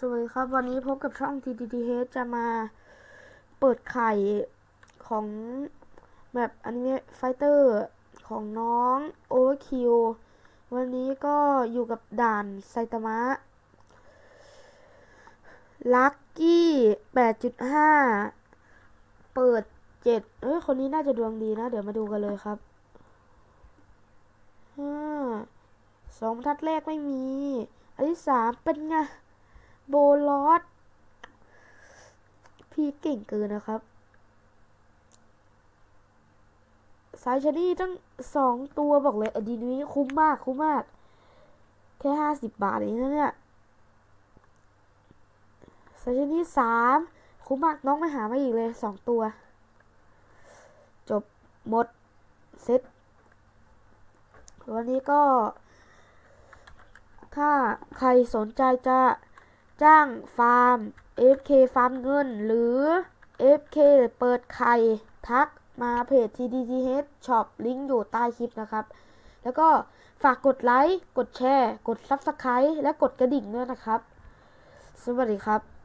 สวัสดีครับวันนี้พบกับช่อง TTTH จะมาเปิดไข่ของแบบอนิเมะไฟเตอร์ของน้อง Overkill วันนี้ก็อยู่กับด่านไซตามะลักกี้8.5 เปิด 7 เอ้ย คนนี้น่าจะดวงดีนะ เดี๋ยวมาดูกันเลยครับห้าสองทัดแรกไม่มี อันที่สามเป็นไง โบลอสพี่เก่งเกินนะครับ สายชนีตั้งสองตัวบอกเลยอดีนี้คุ้มมากคุ้มมาก แค่ห้าสิบบาทเองนะเนี่ยสายชนีสามคุ้มมากน้องไม่หามาอีกเลยสองตัว จบหมดเซ็ตวันนี้ก็ ถ้าใครสนใจจะ จ้างฟาร์ม FK ฟาร์มเงิน หรือ FK เปิดไข่ทักมาเพจ TDTH Shop ลิงก์อยู่ใต้คลิปนะครับ แล้วก็ฝากกดไลค์ กดแชร์ กด Subscribe และกดกระดิ่งด้วยนะครับ สวัสดีครับ